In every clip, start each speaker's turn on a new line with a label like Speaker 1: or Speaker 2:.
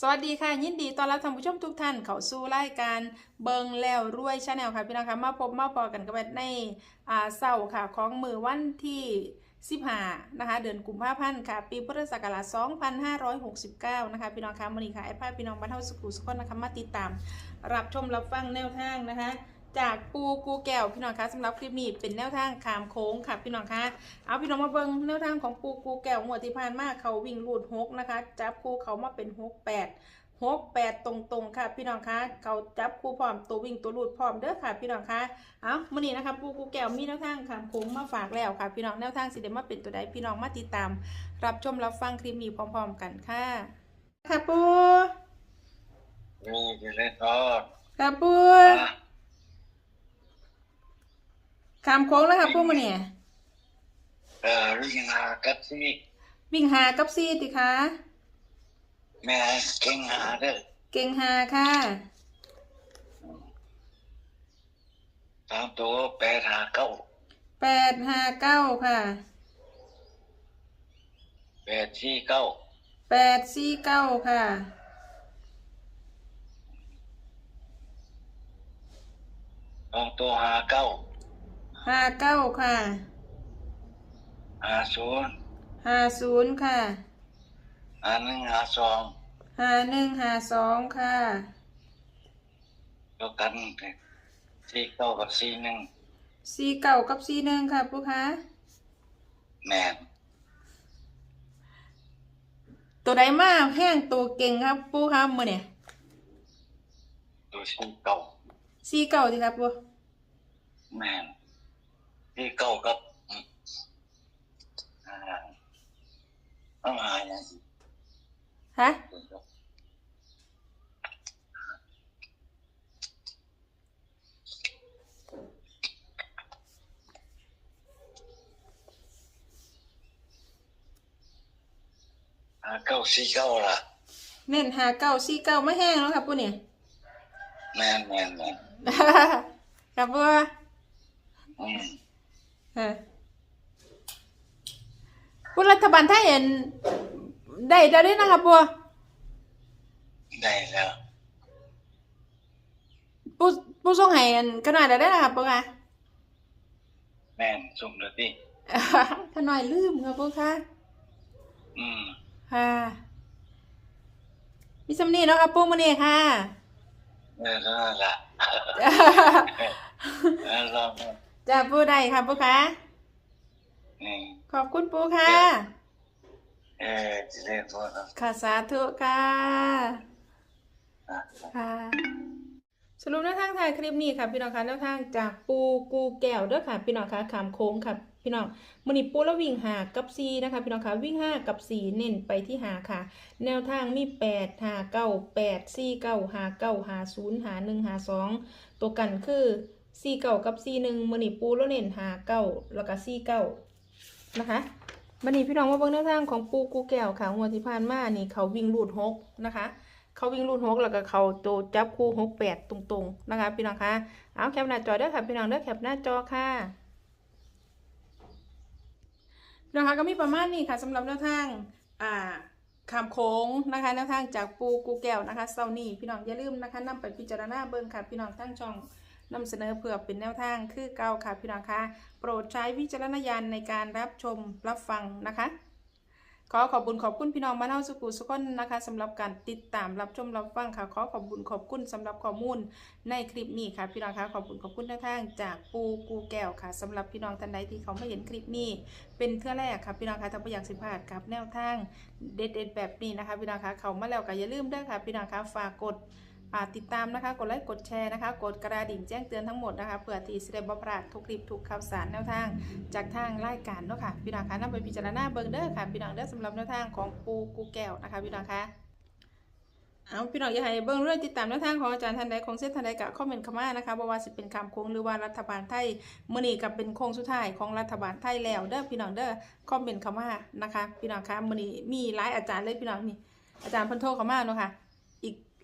Speaker 1: สวัสดีค่ะ ยินดีต้อนรับท่านผู้ชมทุกท่านเข้าสู่รายการเบิงแล้วรวยชาแนลค่ะพี่น้องคะมาพบมาพอกันกับในอ่าเสาร์ค่ะของมือวันที่15นะคะเดือนกุมภาพันธ์ค่ะ ปีพุทธศักราช2569 นะคะพี่น้องคะมื้อนี้ค่ะไอ้พาพี่น้องบ้านเฮาสุขุสุขคนนะคะมาติดตาม รับชมรับฟังแนวทางนะคะ จากปูกูแก้วพี่น้องคะสำหรับคลิปนี้เป็นแนวทางขามโค้งค่ะพี่น้องคะเอาพี่น้องมาเบิ่งแนวทางของปูกูแก้วงวดที่ผ่านมาเขาวิ่งรูดหกนะคะ จับคู่เขามาเป็นหกแปดหกแปดตรงๆค่ะ พี่น้องคะเขาจับคู่พร้อมตัววิ่งตัวรูดพร้อมเด้อค่ะ พี่น้องคะเอามื่อนี้นะคะปูกูแก้วมีแนวทางขามโค้งมาฝากแล้วค่ะ พี่น้องแนวทางสิเดมาเป็นตัวใดพี่น้องมาติดตาม รับชมรับฟังคลิปนี้พร้อม ๆ กันค่ะค่ะปู
Speaker 2: นี่จะเล่นทอด
Speaker 1: ค่ะปู
Speaker 2: นะ
Speaker 1: ขามโค้งแล้วค่ะปูมื่อนี้
Speaker 2: เออวิ่งหากับซี
Speaker 1: วิ่งหากับซีติคะ
Speaker 2: แม่เก่งหาเด้อ
Speaker 1: เก่งหาค่ะ
Speaker 2: ตามตัวแปดหาเก้า
Speaker 1: แปดห้าเก้าค่ะ
Speaker 2: แปดสี่เก้า
Speaker 1: แปดสี่เก้าค่ะ
Speaker 2: ตามตัวหาเก้า
Speaker 1: ห้าเก้าค่ะ
Speaker 2: หาศูนย์
Speaker 1: ห้าศูนย์ค่ะ
Speaker 2: หาหนึ่งหาสอง
Speaker 1: ห้าหนึ่งห้าสองค่ะ
Speaker 2: แล้วกันสี่เก้ากับสี่หนึ่ง
Speaker 1: สี่เก้ากับสี่หนึ่งค่ะปุ๊คะ
Speaker 2: แม่น
Speaker 1: ตัวใดมากแห้งตัวเก่งครับปุ๊คะมือเนี่ย
Speaker 2: ตัวสี่เก้า
Speaker 1: สี่เก้าสิครับปุ๊
Speaker 2: แม่น สี่เก้ากับอืมอ่าต้องหาอย่างสิ
Speaker 1: ฮะ
Speaker 2: หาเก้าสี่เก้าล่ะ
Speaker 1: เน้นหาเก้าสี่เก้าไม่แห้งแล้วครับปุ๊เนี่ย
Speaker 2: แม่นแม่นแม่น
Speaker 1: ครับปุ๊
Speaker 2: อืม
Speaker 1: เออปุ๊รัฐบาลไทยเห็นได้แล้วด้วยนะครับปุ๊
Speaker 2: ได้แล้ว
Speaker 1: ปุ๊ปุ๊ส่งให้อันขนาดได้นะครับปุ๊คะ
Speaker 2: แม่นสุ่มเลยพี่
Speaker 1: ถ้าหน่อยลืมครับปุ๊คะ
Speaker 2: อืม
Speaker 1: ค่ะมีสำนีเนาะครับปุ๊มื้อนี้ค่ะ
Speaker 2: เออนั่นละเออลองดู
Speaker 1: จะปุ๊ได้ค่ะปุ๊คะ
Speaker 2: นี่
Speaker 1: ขอบคุณปุ๊ค่ะ
Speaker 2: เออจะเล่นโทษนะ
Speaker 1: ค่ะสาธุค่ะ
Speaker 2: อะ
Speaker 1: ค่ะ สรุปแนวทางถ่ายคลิปนี้ค่ะพี่น้องคะแนวทางจากปูกูแก้วเด้อค่ะ พี่น้องคะขามโค้งค่ะพี่น้องมือนี้ปูแล้ววิ่งหากับซีนะคะ พี่น้องคะวิ่งห้ากับสี่เน้นไปที่หาค่ะ แนวทางมีแปดหาเก้าแปดสี่เก้าหาเก้าหาศูนย์หาหนึ่งหาสองตัวกันคือ สี่เก้ากับสี่หนึ่งมือนี้ปูแล้วเน้นหาเก้าแล้วก็สี่เก้านะคะมือนี้พี่น้องมาเบิ่งแนวทางของปูกูแก้วค่ะงวที่ผ่านมานี่เขาวิ่งรูดหกนะคะ เขาวิ่งรุ่นหกแล้วก็เขาโตจับคู่หกแปดตรงๆนะคะพี่น้องคะเอาแคปหน้าจอเด้อค่ะพี่น้องเด้อแคปหน้าจอค่ะพี่น้องคะก็มีประมาณนี้ค่ะสำหรับแนวทางอ่าขามโค้งนะคะแนวทางจากปูกูแก้วนะคะเซานี่พี่น้องอย่าลืมนะคะนำไปพิจารณาเบิ่งค่ะพี่น้องทั้งช่อง นำเสนอเพื่อเป็นแนวทางคือเก่าค่ะพี่น้องคะโปรดใช้วิจารณญาณในการรับชมรับฟังนะคะ ขอขอบคุณขอบคุณพี่น้องบ้านเฮาสุขุสุขคนนะคะสำหรับการติดตามรับชมรับฟังค่ะ ขอขอบคุณขอบคุณสำหรับข้อมูลในคลิปนี้ค่ะพี่น้องคะขอบคุณขอบคุณทางจากปูกูแก้วค่ะสำหรับพี่น้องท่านใดที่เขาไม่เห็นคลิปนี้ เป็นเทื่อแรกค่ะพี่น้องคะถ้าไม่อยากสิพลาดกับแนวทางเด็ดๆแบบนี้นะคะพี่น้องคะเขามาแล้วก็อย่าลืมเด้อค่ะพี่น้องคะฝากกด ติดตามนะคะ กดไลค์กดแชร์นะคะ กดกระดิ่งแจ้งเตือนทั้งหมดนะคะเพื่อที่จะได้บพลาดทุกคลิปทุกข่าวสารแนวทาง จากทางรายการเนาะค่ะพี่น้องคะนำไปพิจารณาเบิ่งเด้อค่ะพี่น้องเด้อสำหรับแนวทางของปูกูแก้วนะคะพี่น้องคะเอาพี่น้องอย่าให้เบิ่งเรื่องติดตามแนวทางของอาจารย์ทันใดของเส้นทันใดกะคอมเมนต์เข้ามานะคะบ่ว่าสิเป็นคำโค้งหรือว่ารัฐบาลไทยมื้อนี้ก็เป็นโค้งสุดท้ายของรัฐบาลไทยแล้วเด้อพี่น้องเด้อคอมเมนต์เข้ามานะคะ พี่น้องคะมือนี้มีหลายอาจารย์เลยพี่น้องนี่อาจารย์พิ่นโทเข้ามาเนาะค่ะ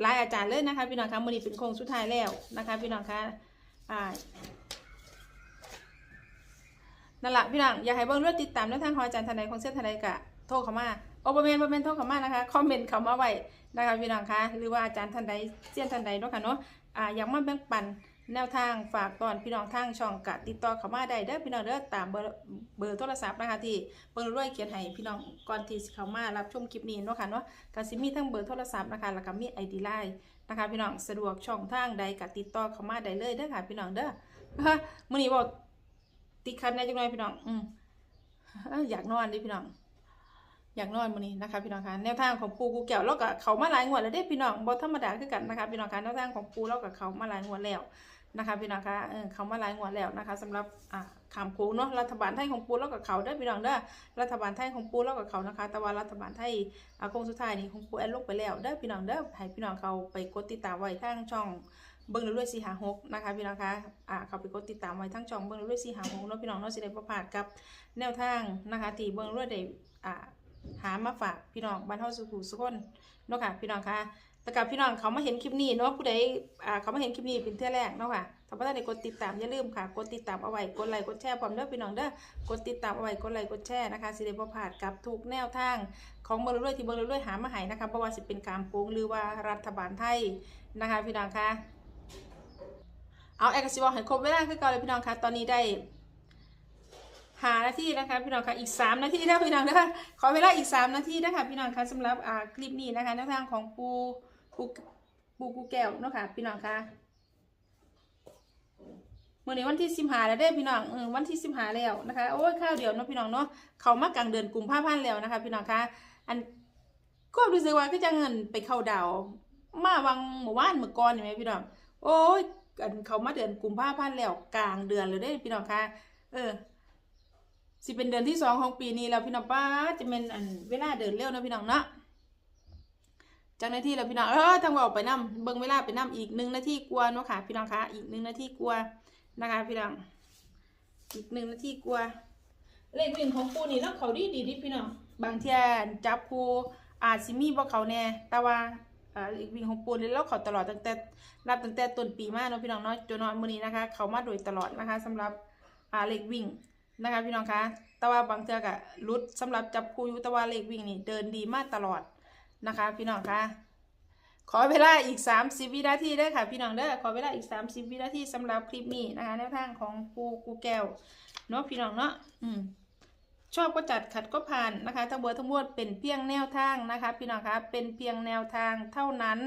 Speaker 1: หลายอาจารย์เลยนะคะ พี่น้องคะมื้อนี้เป็นโค้งสุดท้ายแล้วนะคะ พี่น้องคะอ่านั่นแหละพี่น้องอยากให้เบิ่งเรื่อดติดตามแนวทางของอาจารย์ทนายของเส้นทนายกะโทรเข้ามาโอเปอร์แมนโอเปอร์แมนโทรเข้ามานะคะคอมเมนต์เข้ามาไว้นะคะพี่น้องคะหรือว่าอาจารย์ท่านใดเซียนท่านใดเนาะค่ะเนาะอ่าอยากมาแบ่งปัน แนวทางฝากตอนพี่น้องทางช่องกะติดต่อเข้ามาได้เด้อพี่น้องเด้อตามเบอร์เบอร์โทรศัพท์นะคะที่เบอร์รวยเขียนให้พี่น้องก่อนที่เข้ามารับชมคลิปนี้เนาะค่ะเนาะก็สิมีทั้งเบอร์โทรศัพท์นะคะแล้วก็มี ID Line นะคะพี่น้องสะดวกช่องทางใดก็ติดต่อเข้ามาได้เลยเด้อค่ะพี่น้องเด้อมื้อนี้บอกติดคันได้จังหน่อยพี่น้องอืมอยากนอนเดิพี่น้องอยากนอนมื้อนี้นะคะพี่น้องคะแนวทางของปูกูแก้วเราก็เขามาหลายงวดแล้วเด้พี่น้องบ่ธรรมดาคือกันนะคะพี่น้องคะแนวทางของปูเราก็เขามาหลายงวดแล้ว นะคะพี่น้องคะเออเขามาหลายงวดแล้วนะคะสำหรับอ่าคำโค้งเนาะรัฐบาลไทยของปูเรากับเขาเด้อพี่น้องเด้อรัฐบาลไทยของปูเรากับเขานะคะ แต่ว่ารัฐบาลไทยอาคงสุดท้ายนี่ของปูแอนลงไปแล้วเด้อพี่น้องเด้อให้พี่น้องเขาไปกดติดตามไว้ทางช่องเบิ้งเรื่อยสี่หาหกนะคะพี่น้องคะอ่าเขาไปกดติดตามไว้ทั้งช่องเบิ้งเรื่อยสี่หาหกเนาะพี่น้องเนาะสิได้ประพาดกับแนวทางนะคะที่เบิ้งเรื่อยได้อ่าหามาฝากพี่น้องบ้านเฮาสุขุสุขคนเนาะค่ะพี่น้องคะ แต่กับพี่น้องเขามาเห็นคลิปนี้เนาะผู้ใดอ่าเขามาเห็นคลิปนี้เป็นเท่อแรกเนาะค่ะถ้าบ่ทันได้กดติดตามอย่าลืมค่ะ กดติดตามเอาไว้กดไลค์กดแชร์พร้อมเด้อพี่น้องเด้อกดติดตามเอาไว้กดไลค์กดแชร์นะคะสิได้บ่พลาดกับทุกแนวทางของเบิ้งเรื่อยที่เบิ้งเรื่อยหามาให้นะคะบ่ว่าสิเป็นการโกงหรือว่ารัฐบาลไทยนะคะ พี่น้องค่ะเอาแอกซิบอกให้ครบเวลาคือเก่าเลยพี่น้องค่ะตอนนี้ได้หานาทีนะคะพี่น้องคะอีกสามนาทีนะพี่น้องนะคะขอเวลาอีกสามนาทีนะคะพี่น้องคะสำหรับคลิปนี้นะคะแนวทางของปู ปูปูกูแก้วเนาะค่ะ พี่น้องคะเมื่อนี้วันที่สิบหาแล้วเด้พี่น้องเออวันที่สิบหาแล้วนะคะโอ้ยข้าวเดียวเนาะพี่น้องเนาะเขามากลางเดือนกุมภาพันธ์แล้วนะคะ พี่น้องคะอันก็รู้สึกว่าก็จะเงินไปเข้าดาวมาวังหมู่บ้านเมื่อก่อนเห็นไหมพี่น้องโอ้ยอันเขามาเดือนกุมภาพันธ์แล้วกลางเดือนเลยได้พี่น้องคะเออสิเป็นเดือนที่สองของปีนี้แล้วพี่น้องป้าจะเป็นอันเวลาเดินเร็วนะพี่น้องเนาะ จากนาทีแล้วพี่น้องเออทางว่าออกไปนํเบิ่งเวลาไปนํอีกหนึ่งนาทีกว่าเนาะค่ะ พี่น้องคะอีกหนึ่งนาทีกว่านะคะ พี่น้องอีกหนึ่งนาทีกว่าเลขวิ่งของปูนี่แล้วเขาดีดีดิพี่น้องบางเทียจับปูอาจสิมีบ่เขาแน่แต่ว่าอ่าเลขวิ่งของปูนี่แล้วเขาตลอดตั้งแต่นับตั้งแต่ต้นปีมาเนาะพี่น้องเนาะจนนอนมื้อนี้นะคะ เขามาโดยตลอดนะคะสำหรับอ่าเลขวิ่งนะคะ พี่น้องคะแต่ว่าบางเทือก็รุดสำหรับจับคู่อยู่แต่ว่าเลขวิ่งนี่เดินดีมากตลอด นะคะ พี่น้องคะขอเวลาอีก 30 วินาทีได้ค่ะ พี่น้องเด้อขอเวลาอีก 30 วินาทีสำหรับคลิปนี้นะคะแนวทางของปูกูแก้วเนาะพี่น้องเนาะอืมชอบก็จัดขัดก็ผ่านนะคะทั้งเบอร์ทั้งมวดเป็นเพียงแนวทางนะคะ พี่น้องคะเป็นเพียงแนวทางเท่านั้น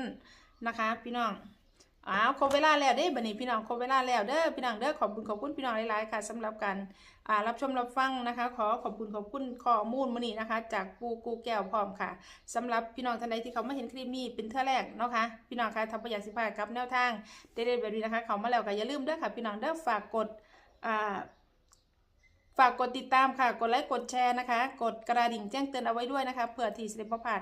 Speaker 1: นะคะ พี่น้อง อ้าวครบเวลาแล้วเด้บัดนี้พี่น้องครบเวลาแล้วเด้อพี่น้องเด้อขอบคุณขอบคุณพี่น้องหลายๆค่ะสำหรับการอ่ารับชมรับฟังนะคะ ขอขอบคุณขอบคุณข้อมูลมื้อนี้นะคะ จากปูกูแก้วพร้อมค่ะสำหรับพี่น้องท่านใดที่เขามาเห็นคลิปนี้เป็นเท่าแรกเนาะคะพี่น้องคะทำประหยัดสิบาทกับแนวทางเด็ดๆแบบนี้นะคะ เขามาแล้วก็อย่าลืมเด้อค่ะ พี่น้องเด้อฝากกดอ่าฝากกดติดตามค่ะ กดไลค์กดแชร์นะคะ กดกระดิ่งแจ้งเตือนเอาไว้ด้วยนะคะเผื่อที่สิริพพลาด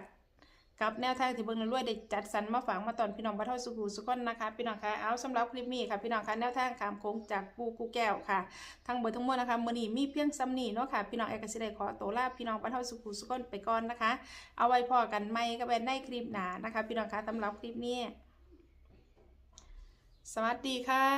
Speaker 1: กับแนวทางที่เบิ่งรวยได้จัดสรรมาฝากมาตอนพี่น้องบ้านเท่าสุขุสุขคนนะคะพี่น้องคะเอาสำหรับคลิปนี้ค่ะ พี่น้องคะแนวทางขามโค้งจากปูกูแก้วค่ะทั้งเบอร์ทั้งมวลนะคะมื้อนี้มีเพียงซ้ำนี้เนาะค่ะพี่น้องแอกสิได้ขอตัวลาพี่น้องบ้านเท่าสุขุสุขคนไปก่อนนะคะ เอาไว้พอกันไม่ก็เป็นในคลิปหนานะคะ พี่น้องคะสำหรับคลิปนี้ สวัสดีค่ะ